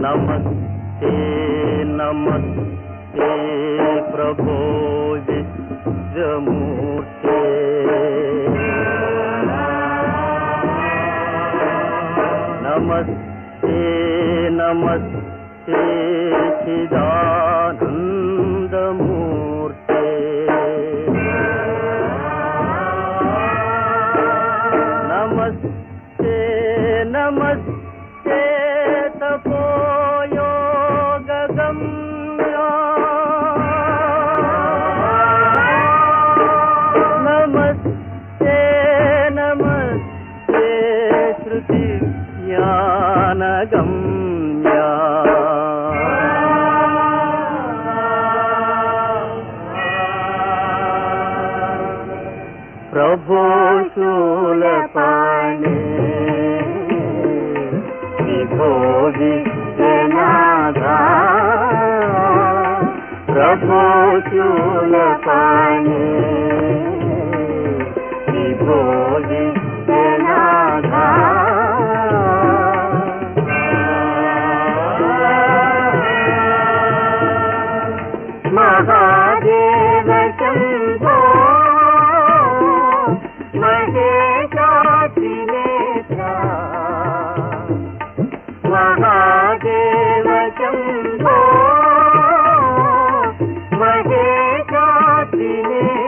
नमस्ते नमस्ते प्रभो विश्वमूर्ते नमस्ते नमस्ते चिदानन्दमूर्ते नमस्ते नमस्ते। ప్రభు శూలపాణి భోగి ప్రభు శూలపాణి భోగి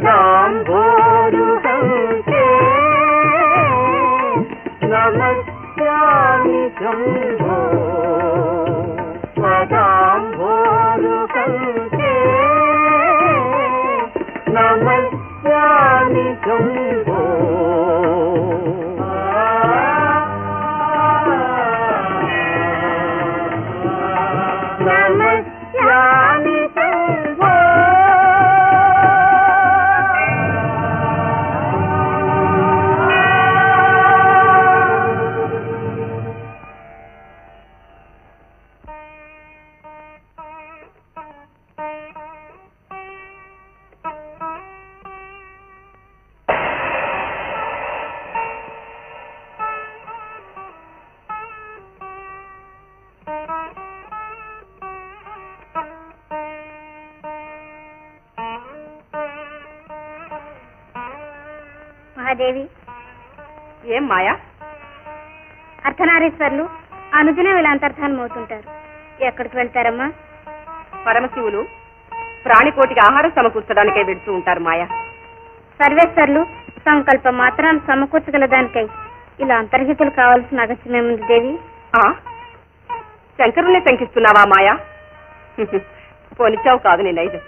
Now, మహాదేవి ఏం మాయా? అర్ధనారీశ్వర్లు అనుదినం ఇలా అంతర్ధానం అవుతుంటారు. ఎక్కడికి వెళ్తారమ్మా? పరమశివులు ప్రాణికోటికి ఆహారం సమకూర్చడానికే వెడుతూ ఉంటారు మాయా. సర్వేశ్వర్లు సంకల్ప మాత్రం సమకూర్చగల దానికై ఇలా అంతర్హితులు కావాల్సిన అగత్యమేముంది దేవి? ఆ శంకరుణ్ణి శంకిస్తున్నావా మాయా? పోనిచ్చావు కాదు నేను ఐదు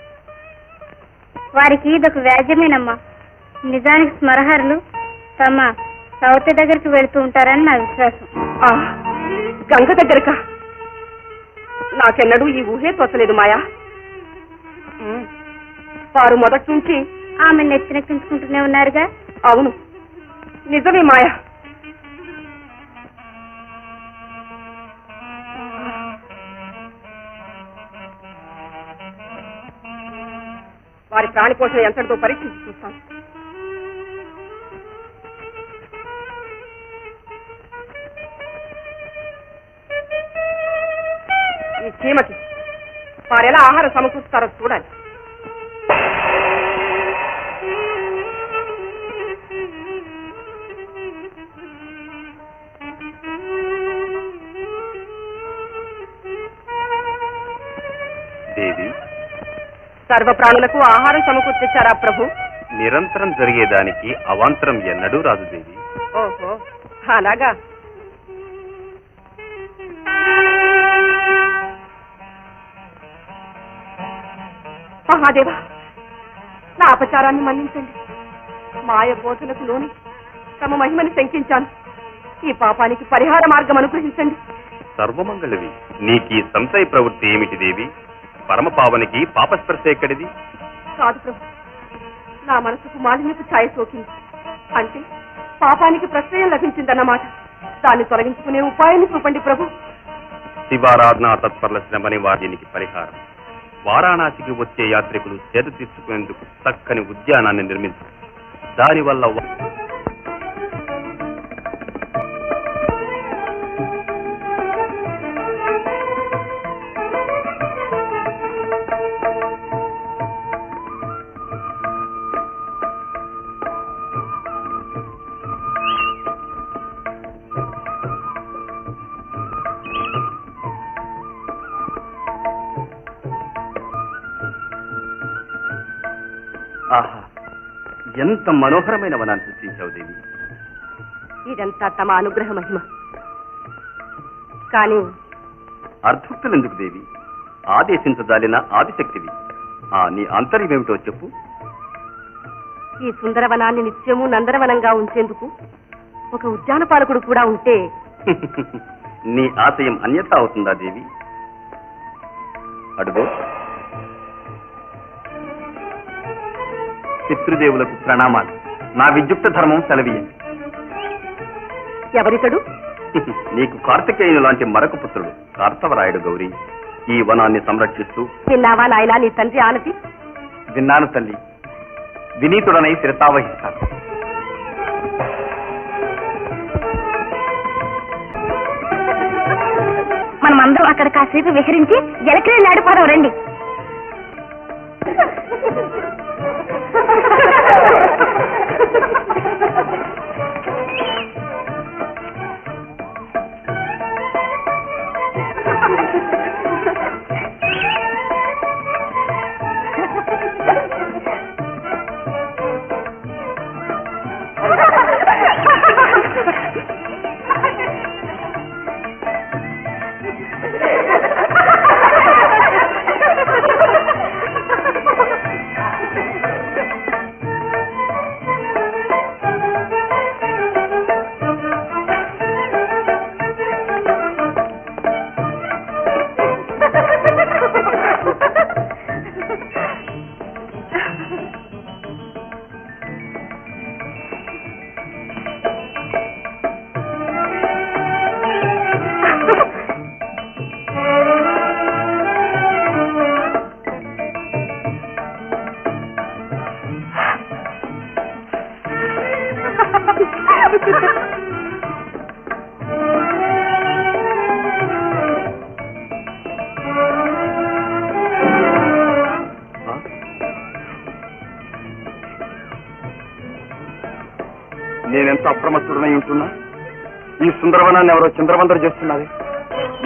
వారికి ఇదొక వ్యాజ్యమేనమ్మా. నిజానికి స్మరహరులు తమ సౌతి దగ్గరికి వెళ్తూ ఉంటారని నా విశ్వాసం. ఆ గంగ దగ్గరక. నాకెన్నడూ ఈ ఊహే తోచలేదు మాయా. ఉమ్, వారు మొదటి నుంచి ఆమె నెత్తినెక్కించుకుంటూనే ఉన్నారుగా? అవును. నిజమే మాయా. వారి ప్రాణి పోషణ ఎంతటితో పరీక్షించి చూస్తాను. ఈ చీమకి వారెలా ఆహారం సమకూరుస్తారో చూడాలి. దేవి సర్వ ప్రాణులకు ఆహారం సమకూర్చారా ప్రభు? నిరంతరం జరిగేదానికి అవాంతరం ఎన్నడూ రాదు దేవి. ఓహో అలాగా. మహాదేవా నా అపచారాన్ని మన్నించండి. మాయ బోధనకు లోని తమ మహిమని శంకించాను. ఈ పాపానికి పరిహార మార్గం అనుగ్రహించండి. సర్వమంగళవి నీకీ సంశయ ప్రవృత్తి ఏమిటి దేవి? పరమపావనికి పాపస్పర్శ ఎక్కడిది? కాదు ప్రభు నా మనసుకు మాలిన్యపు ఛాయ సోకింది. అంటే పాపానికి ప్రశ్రయం లభించిందన్నమాట. దాన్ని తొలగించుకునే ఉపాయాన్ని చూపండి ప్రభు. శివారాధన తత్పరుల శ్రమని వారికి పరిహారం. వారాణసికి వచ్చే యాత్రికులు చేత తీర్చుకునేందుకు చక్కని ఉద్యానాన్ని నిర్మించారు. దానివల్ల ఆహా. ఎంత మనోహరమైన వనాన్ని సృష్టించావు దేవి. ఇదంతా తమ అనుగ్రహ మహిమ. కానీ అర్థుక్తులెందుకు దేవి? ఆదేశించజాలిన ఆదిశక్తివి. ఆ నీ ఆంతర్యమేమిటో చెప్పు. ఈ సుందరవనాన్ని నిత్యము నందనవనంగా ఉంచేందుకు ఒక ఉద్యాన పాలకుడు కూడా ఉంటే నీ ఆశయం అన్యథా అవుతుందా దేవి? అడుగో. పితృదేవులకు ప్రణామాలు. నా విద్యుక్త ధర్మం సెలవీయండి ఎవరితడు? నీకు కార్తికేయుని లాంటి మరొక పుత్రుడు కార్తవరాయుడు గౌరీ. ఈ వనాన్ని సంరక్షిస్తూ విన్నావా నాయనా నీ తండ్రి ఆనతి? విన్నాను తల్లి. వినీతుడనై శిరతావహిస్తాను మనం అందరం అక్కడ కాసేపు విహరించి జలక్రియ నాడిపోదాం రండి. నేనెంత అప్రమత్తుడనై ఉంటున్నా? ఈ సుందరవనాన్ని ఎవరో చంద్రవందరు చేస్తున్నది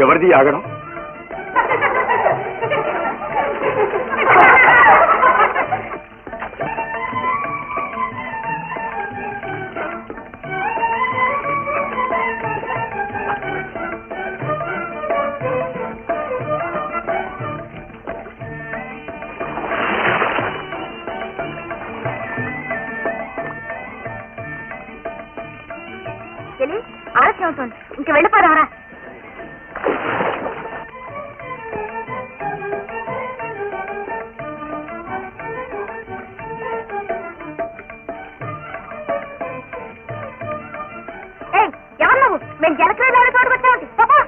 ఎవరిది ఆగడం? మేము జలక్రియ నాడు చోటుకు వచ్చామండి పాపా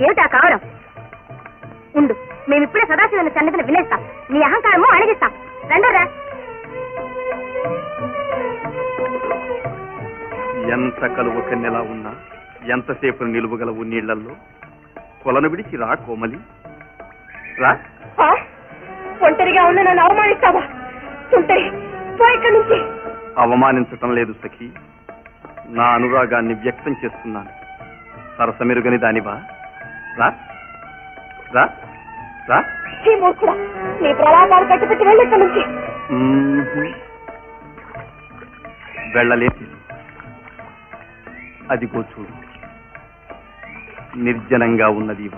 ఏమిటా కావడం? ఉండు మేము ఇప్పుడే సదాశివుని సన్నిధిని వినేస్తాం. నీ అహంకారము అణిగిస్తాం. రండరా. ఎంత కలువ కన్నెలా ఉన్నా ఎంతసేపు నిలువగలవు నీళ్ళల్లో? కొలను విడిచి రా కోమలి. రా ఆ? ఒంటరిగా ఉన్న నన్ను అవమానిస్తావా? పో ఇక్కడి నుంచి. అవమానించటం లేదు సఖి. నా అనురాగాన్ని వ్యక్తం చేస్తున్నాను. సరసమెరుగని దానివా రా. రా. రా. ఈ మూర్ఖుడా నీ ప్రలాపాలు కట్టిపెట్టి వెళ్ళి ఇక్కడి నుంచి. మ్మ్. వెళ్ళలేదు అదిగో చూడు. నిర్జనంగా ఉన్నది ఈ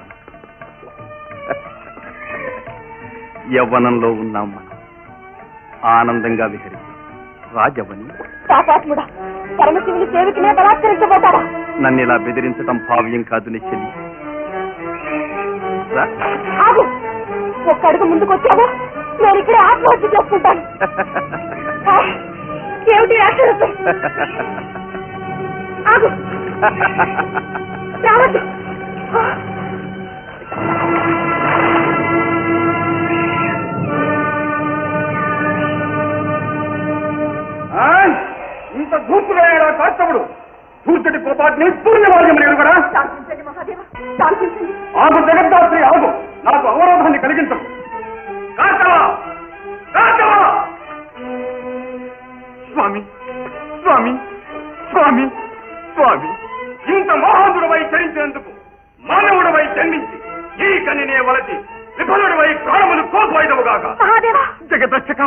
యవ్వనంలో ఉన్నాం మనం. ఆనందంగా విహరిస్తాం. రాజవని? పాపాత్ముడా పరమశివుని సేవికినే బలాత్కరించబోతాడా నన్ను ఇలా బెదిరించడం భావ్యం కాదు నీ చెల్లి రా. ఆగు. ఒక్క అడుగు ముందుకు వచ్చావో నేను ఇక్కడే ఆత్మహత్య చేసుకుంటాను. ఏమిటి రాక్షసు ఆగు. రావద్దు. స్వామి. స్వామి. స్వామి. స్వామి ఇంత మోహనుడవై చరించినందుకు మానవుడవై జన్మించి ఈ కనినే వలచి విఫలుడవై ప్రాణములు కోల్పోయినవుగాక మహాదేవ. జగదర్శక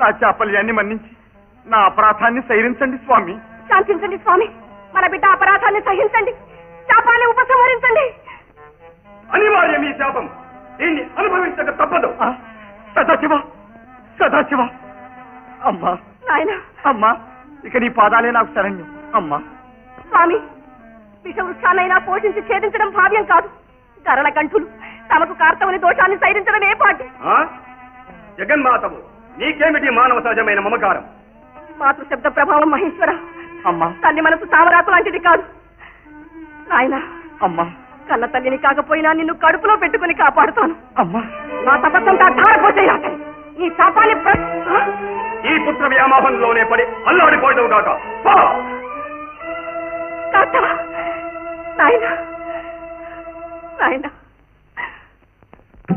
నా చాపల్యాన్ని మన్నించి నా అపరాధాన్ని సైరించండి స్వామి. శాంతించండి స్వామి. మన బిడ్డ అపరాధాన్ని సహించండి. శాపాన్ని ఉపసంహరించండి. అనివార్యం ఈ శాపం దీన్ని అనుభవించక తప్పదు. సదాశివ సదాశివ. అమ్మా. నాయన. అమ్మా ఇక నీ పాదాలే నాకు శరణ్యం. అమ్మా. స్వామి విషవృక్షాలైనా పోషించి ఛేదించడం భావ్యం కాదు. గరళ కంఠులు తమకు కార్తవుని దోషాన్ని సైరించడం ఏ పాటి? ఆ? జగన్మాతవు నీకేమిటి మానవ సహజమైన మమకారం? మాతృ శబ్ద ప్రభావం మహేశ్వర. అమ్మా. తల్లి మనసు తామరాకు లాంటిది కాదు. నాయన. అమ్మా. కన్న తల్లిని కాకపోయినా నిన్ను కడుపులో పెట్టుకుని కాపాడుతాను. అమ్మా. నా తపస్సంతా ధారపోసేయాలి ఈ శాపాన్ని? ఈ పుత్ర వ్యామోహంలోనే పడి అల్లాడిపోయినవు కాక. పో! కార్తవ నాయన! నాయన!